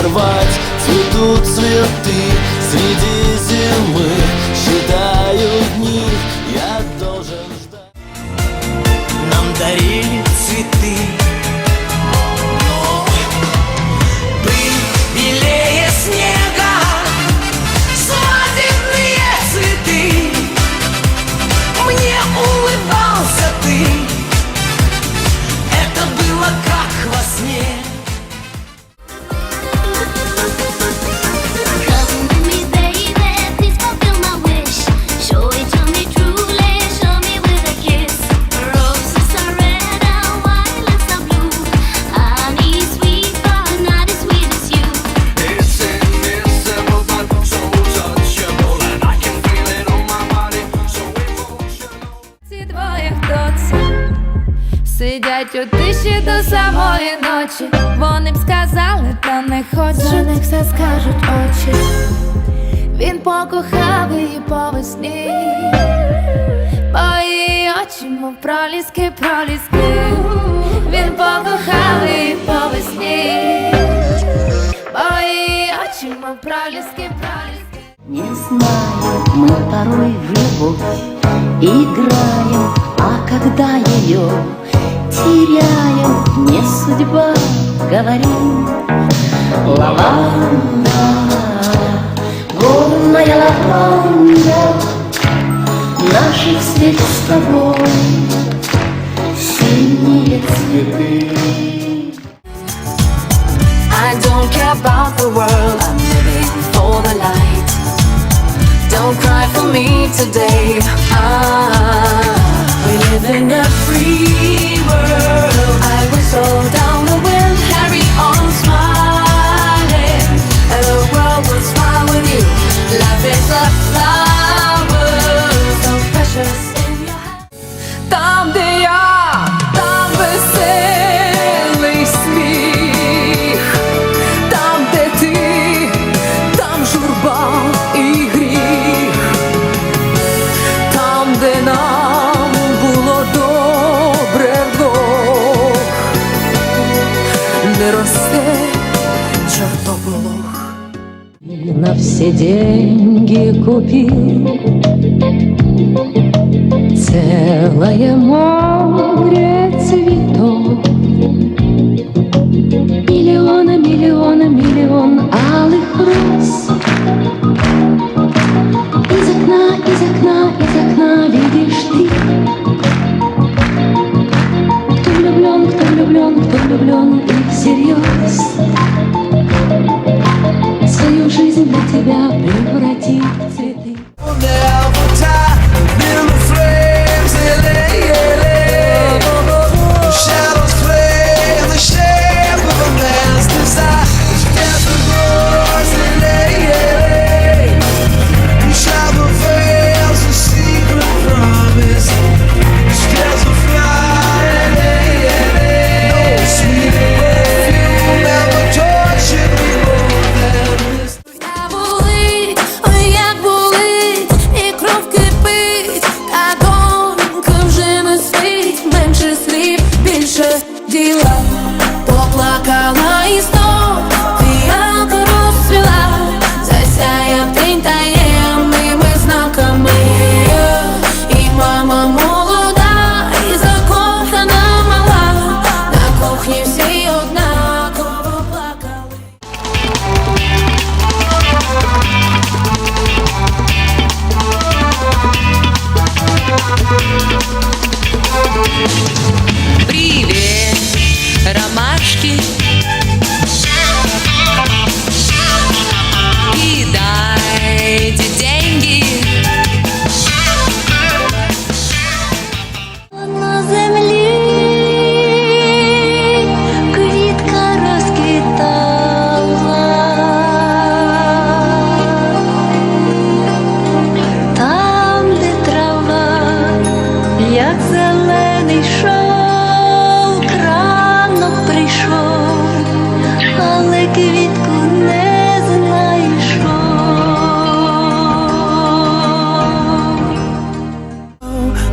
сорвать. Цветут цветы среди зимы Считаю дни, я должен ждать. Нам дарили сидять у тиші до самої ночі. Вони б сказали, та не хочуть За них все скажуть очі. Він покохав її по весні, бо її очі, мов проліски, проліски. Він покохав її по весні, бо її очі, мов проліски, проліски. Не знаю, ми порой в любовь играем, а когда ее теряем, не судьба, говорим. Лаванда, горная лаванда, Наших свет с тобой, синие цветы. I don't care about the world, I'm living for the light. Don't cry for me today. Ah, we live in a free кто плох. На все деньги купил целое море цветов. Миллиона, миллиона, миллион алых роз.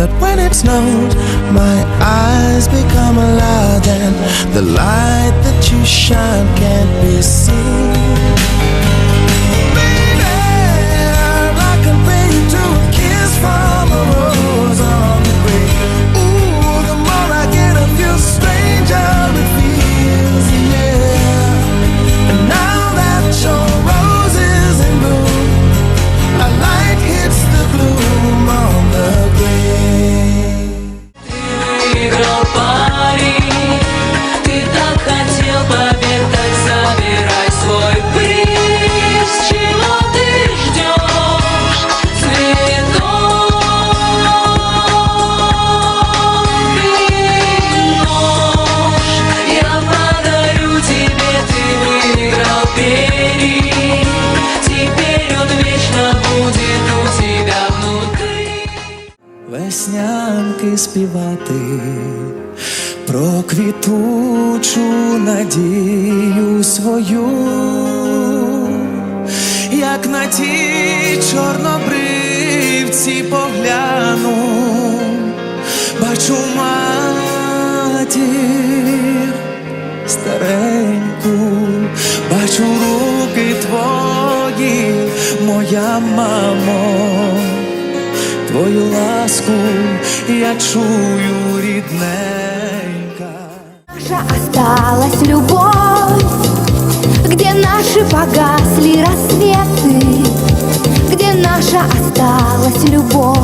that when it snows, my eyes become alive, and the light that you shine can't be seen. Веснянки співати про квітучу надію свою, як на ті чорнобривці погляну, бачу матір стареньку, бачу руки твої, моя мамо. Твою ласку я чую рідненька. Наша осталась любовь, где наши погасли рассветы, где наша осталась любовь.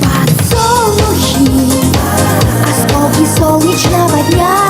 Подсолнухи, осколки солнечного дня.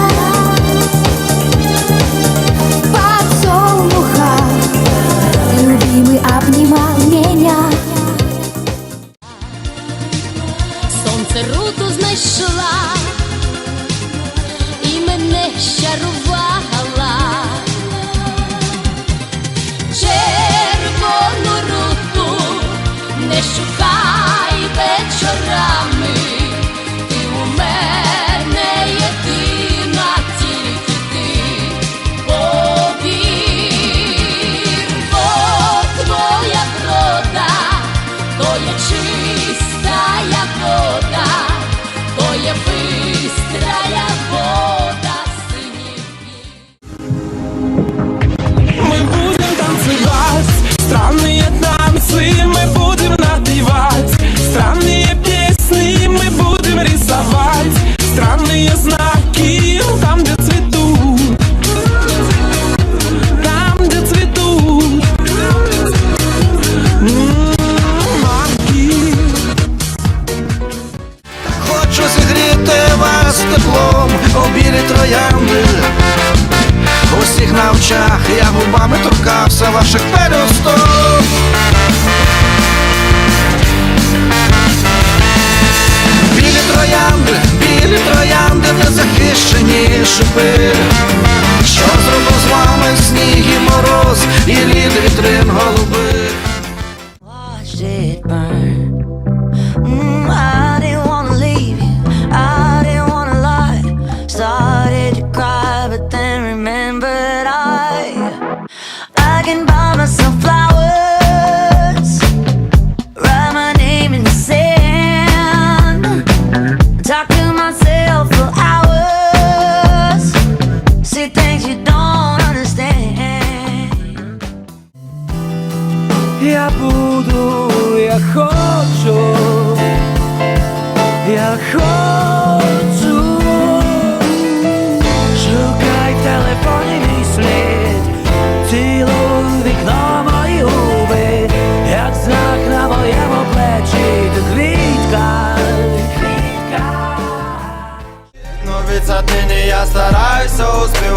Странные песни мы будем рисовать. Странные знаки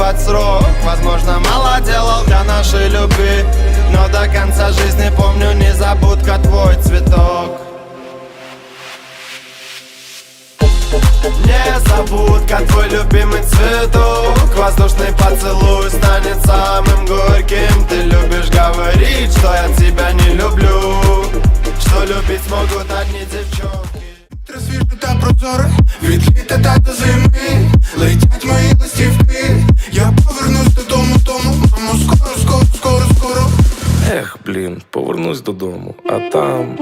успевать срок Возможно, мало делал для нашей любви Но до конца жизни помню незабудка твой цветок Незабудка твой любимый цветок Воздушный поцелуй станет самым горьким Ты любишь говорить, что я тебя не люблю Что любить смогут одни девчонки Свіже та прозоре, від літа та до зими Летять мої листівки блін, повернусь додому, а там